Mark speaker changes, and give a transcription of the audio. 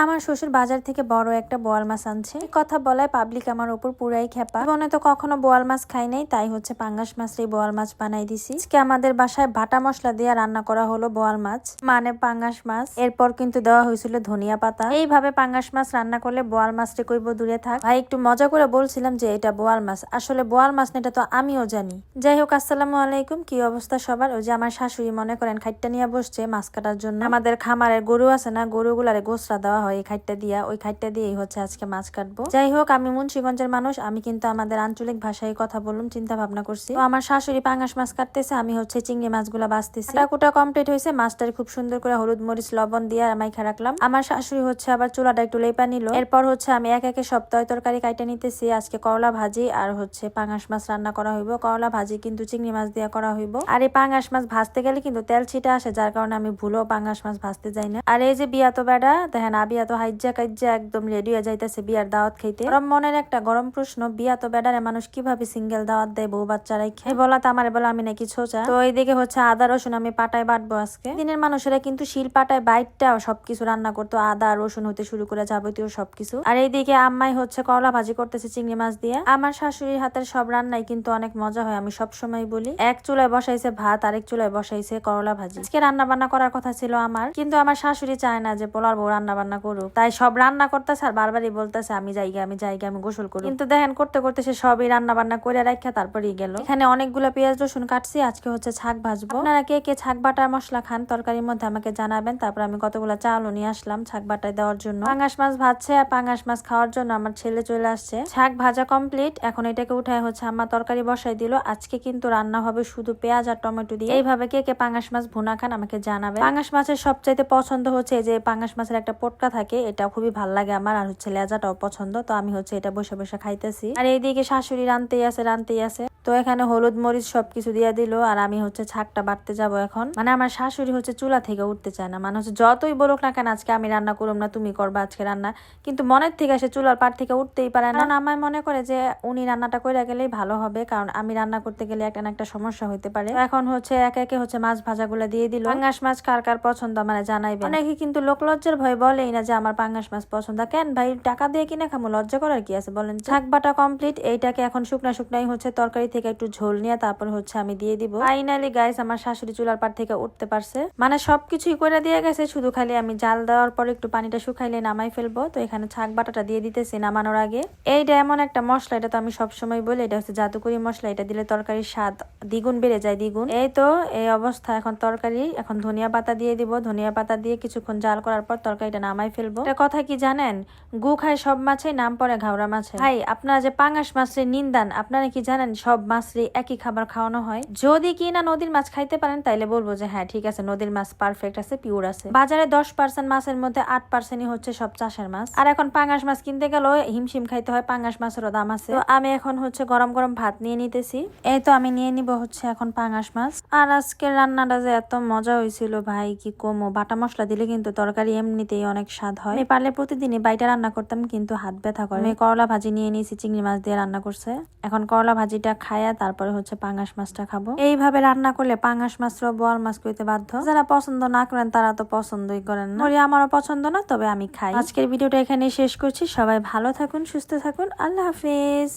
Speaker 1: আমার শ্বশুর বাজার থেকে বড় একটা বোয়াল মাছ আনছে। কথা বলায় পাবলিক আমার উপর পুরাই খেপা মনে তো কখনো বোয়াল মাছ খাই নাই, তাই হচ্ছে পাঙ্গাস মাছের বোয়াল মাছ বানাই দিছি। আজকে আমাদের বাসায় বাটা মশলা দিয়ে রান্না করা হলো বোয়াল মাছ মানে পাঙ্গাস মাছ। এরপর কিন্তু দেওয়া হয়েছিল ধনিয়া পাতা। এইভাবে পাঙ্গাস মাছ রান্না করলে বোয়াল মাছটা কইব দূরে থাক। ভাই, একটু মজা করে বলছিলাম যে এটা বোয়াল মাছ। আসলে বোয়াল মাছ না, এটা তো আমিও জানি। যাই হোক, আসসালামু আলাইকুম। কি অবস্থা সবার? ওই যে আমার শাশুড়ি মনে করেন খাইটটা নিয়ে বসছে মাছ কাটার জন্য। আমাদের খামারের গরু আছে না, গরুগুলারে গোসরা দেওয়া হয় এই খাইটটা দিয়া, ওই খাইটটা দিয়েই হচ্ছে আজকে মাছ কাটবো। যাই হোক আমি মুন্সিগঞ্জের মানুষ, আমি কিন্তু আমাদের আঞ্চলিক ভাষায় কথা বলুন চিন্তা ভাবনা করছি। তো আমার শাশুড়ি পাঙ্গাস মাছ কাটতেছে, আমি হচ্ছে চিংড়ি মাছগুলা বাঁচতেছি। কুটা কমপ্লিট হয়েছে, মাছটার খুব সুন্দর করে হলুদ মরিচ, লবণ দিয়ে আর মাইখা রাখলাম। আমার শাশুড়ি হচ্ছে আবার চুলাটা একটু লেপা নিল। এরপর হচ্ছে আমি এক একে সপ্তাহ তরকারি কাইটে নিতেছি। আজকে করলা ভাজি আর হচ্ছে পাঙ্গাস মাছ রান্না করা হইব। করলা ভাজি কিন্তু চিংড়ি মাছ দিয়ে করা হইব। আর এই পাঙ্গাস মাছ ভাজতে গেলে কিন্তু তেল ছিটা আসে, যার কারণে আমি ভুলেও পাঙ্গাস মাছ ভাজতে যাই না। আর এই যে বিয়া তো বেড়া, দেখেন আবিয়া তো হাইজা কাইজা একদম রেডি হয়ে যাইতেছে বিয়ার দাওয়াত খাইতে। গরম মনের একটা গরম প্রশ্ন, বিয়া তো বেড়ারে মানুষ কীভাবে সিঙ্গেল দাওয়াত দেয় বউ বাচ্চারাই খেয়ে বলা তো আমার বলে আমি নাকি ছোচা। তো এইদিকে হচ্ছে আদা, রসুন আমি পাটায় বাটবো আজকে। দিনের মানুষেরা কিন্তু শিল পাটায় বাইটটা সবকিছু রান্না করতো। আদা, রসুন হতে শুরু করে যাবতীয় সবকিছু। আর এইদিকে আম্মাই হচ্ছে করলা ভাজি করতেছে চিংড়ি মাছ দিয়ে। আমার শাশুড়ির হাতের সব রান্নাই কিন্তু অনেক মজা হয়, আমি সব সময় বলি। এক চুলায় বসাইছে ভাত, আরেক চুলায় বসাইছে করলা ভাজি। আজকে রান্না বান্না করার কথা ছিল আমার। কিন্তু আমার শাশুড়ি চায় না যে পোলার বউ রান্না বান্না করুক। তাই সব রান্না করতেছে আর বারবারই বলতেছে, আমি যাইগে আমি যাইগে, আমি গোসল করি কিন্তু দেখেন, করতে করতে সে সবই রান্না বান্না করে রাখা তারপরেই গেল। এখানে অনেকগুলো পেঁয়াজ, রসুন কাটছি, আজকে হচ্ছে ছাক ভাজবো। আপনারা কে কে ছাক বাটার মশলা খান তরকারির মধ্যে আমাকে জানাবেন। তারপর আমি কতগুলো চালও নিয়ে আসলাম ছাক বাটায় দেওয়ার জন্য। পাঙ্গাস মাছ ভাজছে আর পাঙ্গাস মাছ খাওয়ার জন্য আমার ছেলে চলে আসছে। ছাক ভাজা কমপ্লিট, এখন এটাকে উঠায় হচ্ছে আমার তরকারি বসাই দিল। আজকে কিন্তু রান্না হবে শুধু পেঁয়াজ আর টমেটো দিয়ে। এইভাবে কে কে পাঙ্গাস মাছ ভুনা খান আমাকে জানাবে পাঙ্গাস মাছের সবচাইতে পছন্দ হচ্ছে যে পাঙ্গাস মাছের একটা পটকা থাকে, এটা খুবই ভালো লাগে আমার, আর হচ্ছে লেজাটাও পছন্দ, তো আমি হচ্ছে এটা বসে বসে খাইতেছি। আর এইদিকে শাশুড়ি রানতেই আছে রানতেই আছে। তো এখানে হলুদ মরিচ সবকিছু দিয়ে দিল, আর আমি হচ্ছে ছাকটা বাড়তে যাব এখন। মানে আমার শাশুড়ি হচ্ছে চুলা থেকে উঠতে চায় না মানে হচ্ছে যতই বলুক না কেন আজকে আমি রান্না করুম না, তুমি করবা আজকে রান্না। কিন্তু মনের থেকে সে চুলার পার থেকে উঠতেই পারে না। আমার মনে করে যে উনি রান্নাটা করে গেলেই ভালো হবে, কারণ আমি রান্না করতে গেলে একটা একটা সমস্যা হইতে পারে। এখন হচ্ছে একে একে হচ্ছে মাছ ভাজাগুলো দিয়ে দিল। পাঙ্গাস মাছ কার কার পছন্দ মানে জানাইবে অনেকে কিন্তু লোক লজ্জার ভয় বলেই না যে আমার পাঙ্গাস মাছ পছন্দ। কেন ভাই, টাকা দিয়ে কিনে খামো? লজ্জা করার কি আছে বলেন শাক বাটা কমপ্লিট এইটাকে এখন শুকনা শুকনাই হচ্ছে তরকারি থেকে একটু ঝোল নিয়ে তারপর হচ্ছে আমি দিয়ে দিব। ফাইনালি গাইস আমার শাশুড়ি চুলার পার থেকে উঠতে পারছে। মানে সবকিছুই করে দিয়ে গেছে, শুধু খালি আমি জাল দেওয়ার পর একটু পানিটা শুকাইলে নামাই ফেলব। তো এখানে ছাক বাটাটা দিয়ে দিতেছি নামানোর আগে। এইটা এমন একটা মশলা, এটা তো আমি সবসময় বলি, এটা হচ্ছে জাদুকরি মশলা, এটা দিলে তরকারির স্বাদ দ্বিগুণ বেড়ে যায়, দ্বিগুণ। এই তো, এই অবস্থা, এখন তরকারি, এখন ধনিয়া পাতা দিয়ে দিব। ধনিয়া পাতা দিয়ে কিছুক্ষণ জাল করার পর তরকারিটা নামাই ফেলব। এটা কথা কি জানেন? গু খায় সব মাছেই, নাম পড়ে ঘাওড়া মাছে। ভাই, আপনারা যে পাঙ্গাস মাছের নিন্দান, আপনারা কি জানেন সব মাছরই একই খাবার খাওয়ানো হয়। যদি কি না নদীর মাছ খাইতে পারেন, তাইলে বলব যে হ্যাঁ ঠিক আছে, নদীর মাছ পারফেক্ট আছে পিওর আছে। বাজারে দশ পার্সেন্ট মাছের মধ্যে আট পার্সেন্টই হচ্ছে সব চাষের মাছ। আর এখন পাঙ্গাস মাছ কিনতে গেলেও হিমশিম খাইতে হয় পাঙ্গাস মাছেরও দাম আছে। তো আমি এখন হচ্ছে গরম গরম ভাত নিয়ে নিতেছি। এই তো আমি নিয়ে নিব হচ্ছে এখন পাঙ্গাস মাছ। আর আজকে রান্নাটা যে এত মজা হয়েছিল ভাই, কি কমো। বাটা মশলা দিলে কিন্তু তরকারি এমনিতেই অনেক স্বাদ হয়। আমি পারলে প্রতিদিনই বাইটা রান্না করতাম, কিন্তু হাত ব্যথা করে। আমি করলা ভাজি নিয়ে নিয়েছি, চিংড়ি মাছ দিয়ে রান্না করছে। এখন করলা ভাজিটা খায়া তারপরে হচ্ছে পাঙ্গাস মাছটা খাব। এইভাবে রান্না করলে পাঙ্গাস মাছ বোয়াল মাছ করতে বাধ্য। যারা পছন্দ না করেন, তারা তো পছন্দই করেন না। আমারও পছন্দ না, তবে আমি খাই। আজকের ভিডিওটা এখানে শেষ করছি। সবাই ভালো থাকুন, সুস্থ থাকুন। আল্লাহ হাফিজ।